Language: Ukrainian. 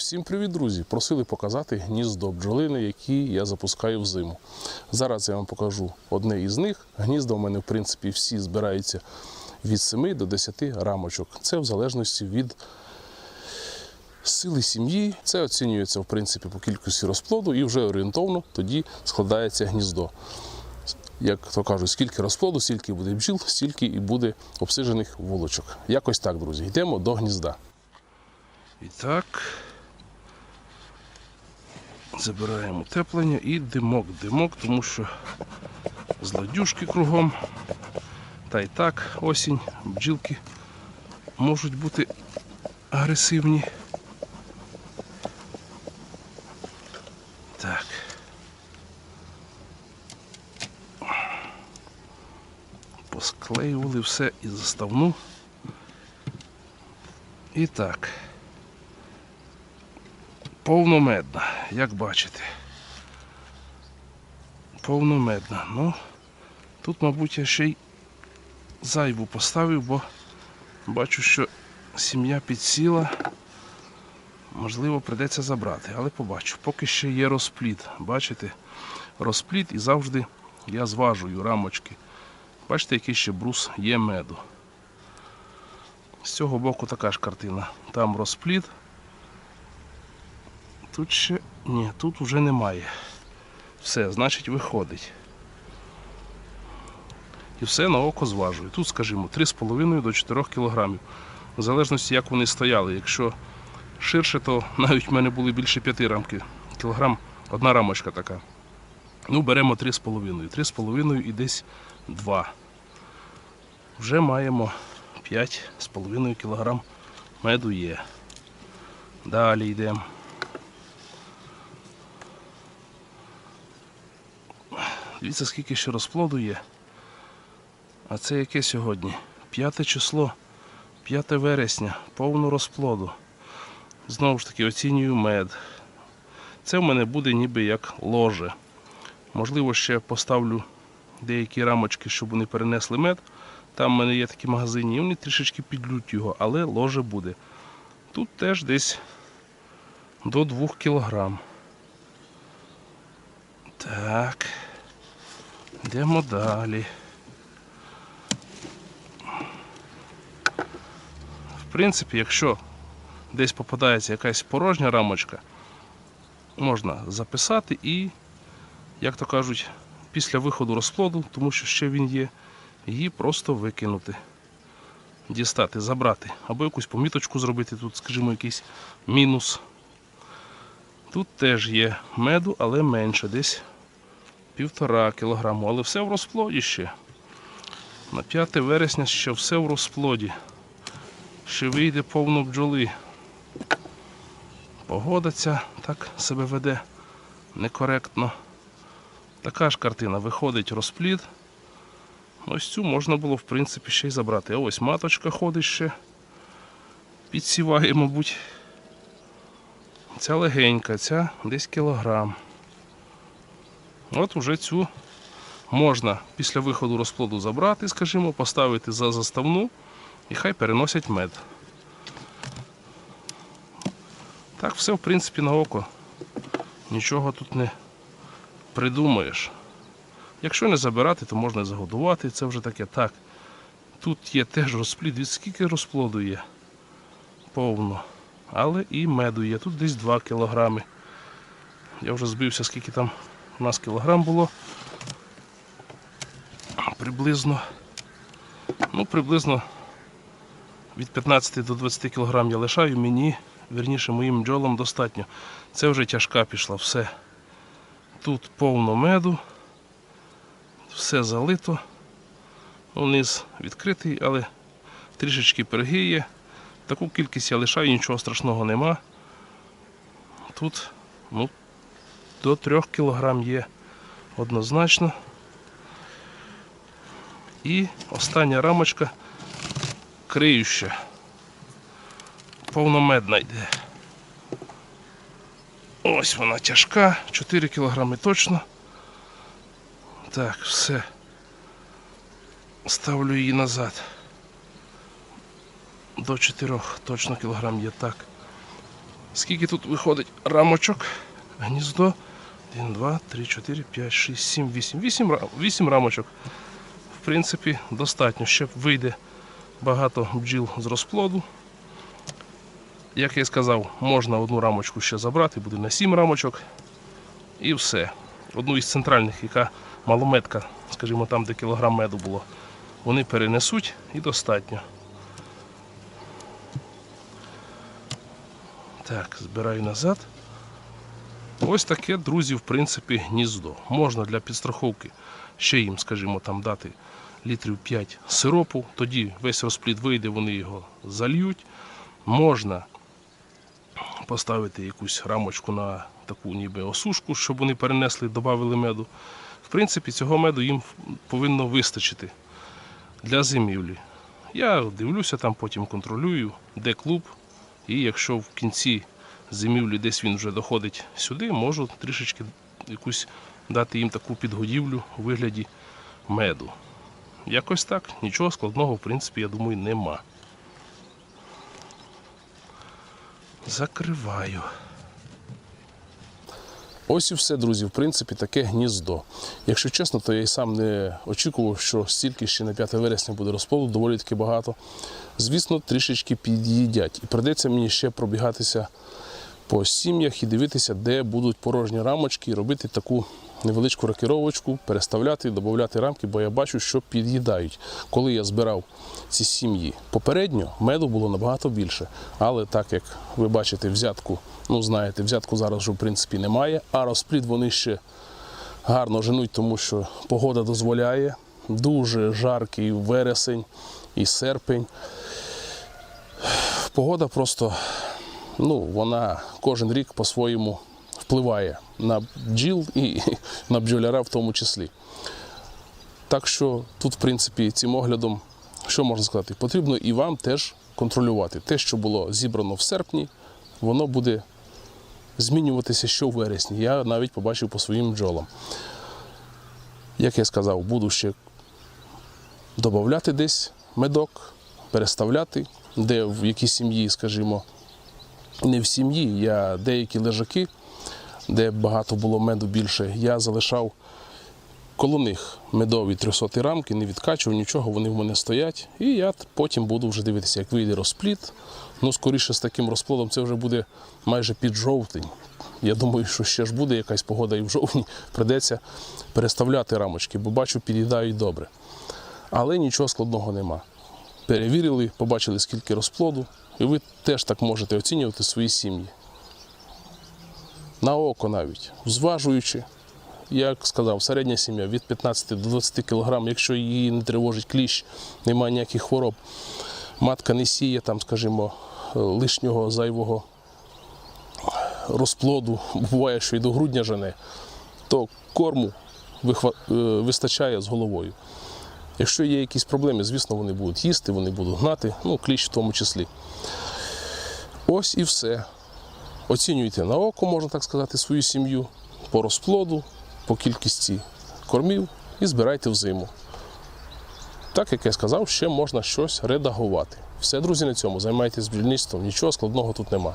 Всім привіт, друзі! Просили показати гніздо бджолини, які я запускаю взиму. Зараз я вам покажу одне із них. Гнізда у мене, в принципі, всі збираються від 7 до 10 рамочок. Це в залежності від сили сім'ї. Це оцінюється в принципі по кількості розплоду і вже орієнтовно тоді складається гніздо. Як то кажуть, скільки розплоду, стільки буде бджіл, стільки і буде обсижених вулочок. Якось так, друзі. Йдемо до гнізда. І так. Забираємо утеплення і димок. Димок, тому що злодюшки кругом. Та й так, осінь, бджілки можуть бути агресивні. Так. Посклеювали все і заставну. І так. Повномедна, як бачите. Повномедна. Ну, тут, мабуть, я ще й зайву поставив, бо бачу, що сім'я підсіла. Можливо, прийдеться забрати, але побачу. Поки ще є розпліт. Бачите? Розпліт і завжди я зважую рамочки. Бачите, який ще брус є меду. З цього боку така ж картина. Там розпліт. Тут ще ні, тут вже немає. Все, значить виходить. І все на око зважую. Тут, скажімо, 3,5 до 4 кг. В залежності, як вони стояли. Якщо ширше, то навіть в мене були більше 5 рамки. Кілограм одна рамочка така. Ну, беремо 3,5. 3,5 і десь 2. Вже маємо 5,5 кг меду є. Далі йдемо. Дивіться, скільки ще розплоду є. А це яке сьогодні? П'яте число, 5 вересня, повно розплоду. Знову ж таки оцінюю мед. Це в мене буде ніби як ложе. Можливо, ще поставлю деякі рамочки, щоб вони перенесли мед. Там в мене є такі магазині, і вони трішечки підлють його, але ложе буде. Тут теж десь до 2 кілограм. Так. Йдемо далі. В принципі, якщо десь попадається якась порожня рамочка, можна записати і, як то кажуть, після виходу розплоду, тому що ще він є, її просто викинути, дістати, забрати, або якусь поміточку зробити, тут, скажімо, якийсь мінус. Тут теж є меду, але менше, десь півтора кілограму, але все в розплоді ще. На 5 вересня ще все в розплоді. Ще вийде повно бджоли. Погода ця так себе веде некоректно. Така ж картина. Виходить розплід. Ось цю можна було, в принципі, ще й забрати. Ось маточка ходить ще. Підсіває, мабуть. Ця легенька, ця десь кілограм. От уже цю можна після виходу розплоду забрати, скажімо, поставити за заставну і хай переносять мед. Так все, в принципі, на око. Нічого тут не придумаєш. Якщо не забирати, то можна загодувати. Це вже таке так. Тут є теж розплід. Від скільки розплоду є? Повно. Але і меду є. Тут десь 2 кілограми. Я вже збився, скільки там у нас кілограм було. Приблизно. Ну, приблизно від 15 до 20 кілограм я лишаю, мені, вірніше, моїм бджолам достатньо. Це вже тяжка пішла, все. Тут повно меду, все залито. Низ відкритий, але трішечки перегиє. Таку кількість я лишаю, нічого страшного нема. Тут ну, до 3 кг є однозначно. І остання рамочка криюща. Повномедна йде. Ось вона тяжка, 4 кг точно. Так, все. Ставлю її назад. До 4 точно кілограм є так. Скільки тут виходить рамочок? Гніздо. 1, 2, 3, 4, 5, 6, 7, 8. 8, 8 рамочок. В принципі, достатньо. Ще вийде багато бджіл з розплоду. Як я і сказав, можна одну рамочку ще забрати, буде на 7 рамочок. І все. Одну із центральних, яка малометка, скажімо, там, де кілограм меду було, вони перенесуть і достатньо. Так, збираю назад. Ось таке, друзі, в принципі, гніздо. Можна для підстраховки ще їм, скажімо, там дати літрів 5 сиропу, тоді весь розплід вийде, вони його зальють. Можна поставити якусь рамочку на таку ніби осушку, щоб вони перенесли, додали меду. В принципі, цього меду їм повинно вистачити для зимівлі. Я дивлюся там, потім контролюю, де клуб. І якщо в кінці зимівлі десь він вже доходить сюди, можу трішечки якусь дати їм таку підгодівлю у вигляді меду. Якось так, нічого складного, в принципі, я думаю, нема. Закриваю. Ось і все, друзі, в принципі, таке гніздо. Якщо чесно, то я і сам не очікував, що стільки ще на 5 вересня буде розплоду, доволі таки багато. Звісно, трішечки під'їдять. І прийдеться мені ще пробігатися по сім'ях і дивитися, де будуть порожні рамочки, і робити таку невеличку рокіровочку, переставляти, додати рамки, бо я бачу, що під'їдають. Коли я збирав ці сім'ї попередньо, меду було набагато більше. Але так як ви бачите, взятку, ну знаєте, взятку зараз вже в принципі немає, а розплід вони ще гарно женуть, тому що погода дозволяє. Дуже жаркий вересень і серпень. Погода просто ну, вона кожен рік по-своєму впливає на бджіл і на бджоляра в тому числі. Так що тут, в принципі, цим оглядом, що можна сказати, потрібно і вам теж контролювати. Те, що було зібрано в серпні, воно буде змінюватися що в вересні. Я навіть побачив по своїм бджолам. Як я сказав, буду ще додати десь медок, переставляти, де в якій сім'ї, скажімо, не в сім'ї, я деякі лежаки, де багато було меду більше, я залишав коло них медові 300 рамки, не відкачував нічого, вони в мене стоять. І я потім буду вже дивитися, як вийде розплід. Ну, скоріше з таким розплодом це вже буде майже під жовтень. Я думаю, що ще ж буде якась погода і в жовтні придеться переставляти рамочки, бо бачу, під'їдають добре. Але нічого складного нема. Перевірили, побачили, скільки розплоду, і ви теж так можете оцінювати свої сім'ї. На око навіть, зважуючи, як сказав, середня сім'я від 15 до 20 кг, якщо її не тривожить кліщ, немає ніяких хвороб, матка не сіє, там, скажімо, лишнього зайвого розплоду, буває, що і до грудня жене, то корму е, вистачає з головою. Якщо є якісь проблеми, звісно, вони будуть їсти, вони будуть гнати, ну, кліщ в тому числі. Ось і все. Оцінюйте на око, можна так сказати, свою сім'ю по розплоду, по кількості кормів і збирайте в зиму. Так як я сказав, ще можна щось редагувати. Все, друзі, на цьому займайтесь бджільництвом, нічого складного тут нема.